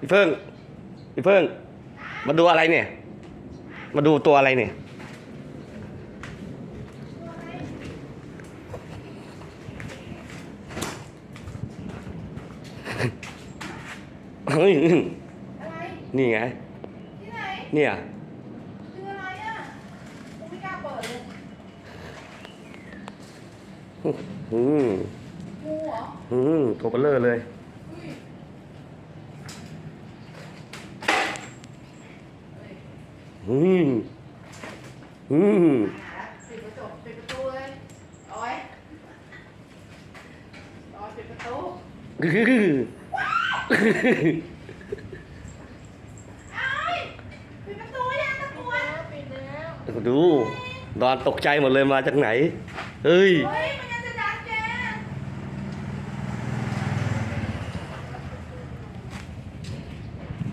พี่เพิ่งพี่เพิ่ง มาดูอะไรเนี่ย มาดูตัวอะไรเนี่ยเฮ้ยอะไรนี่ไง ที่ไหนเนี่ยคืออะไรอะกูไม่กล้าเปิดเลยอืมงูเหรอ อืมตัวเบลเลอร์เลยอุ้ย อืมอืมหาปิดกระจกปิดประตูเลยเอาไว้รอปิดประตูไอ้ายปิดประตูยังตะกรวดปิดแล้วดูนอนตกใจหมดเลยมาจากไหน เฮ้ย เฮ้ยมันยังจะดันแก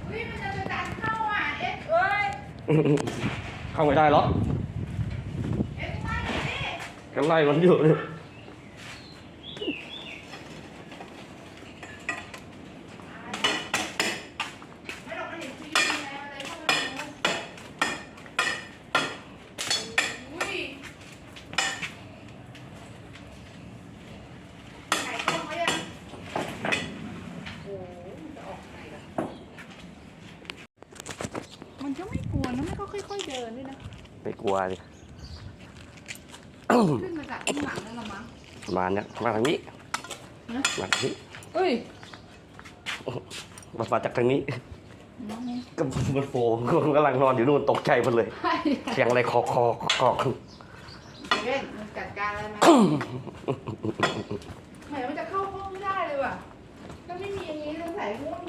เฮ้ยมันยังจะดันเข้าอะเอ็ดเอ้ยเข้าไม่ได้หรอก เอ็ดมาหน่อยดิ กันไล่มันอยู่เลย ไม่หรอกมันเห็นทีวีไงอะไรเข้ามาดูอุ้ยไข่ต้มไว้ยังโอ้โหมันจะออกไงล่ะ มันก็ไม่กลัวนะมันก็ค่อยๆเดินด้วยนะ ไม่กลัวดิ ขึ้นมาจากข้างหลังนั่นละมั้งมาเนี่ยมาทางนี้นะมาทางนี้เอ้ยมามาจากทางนี้ก็มันโฟมกำลังนอนอยู่นู่นตกใจหมดเลยใช่เสียงอะไรคอคอคอคอเล่นมันจัดการอะไรมาแหมมันจะเข้าห้องไม่ได้เลยว่ะถ้าไม่มีอย่างนี้สงสัยง่วง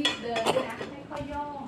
รีบเดินด้วยนะไม่ค่อยย่อง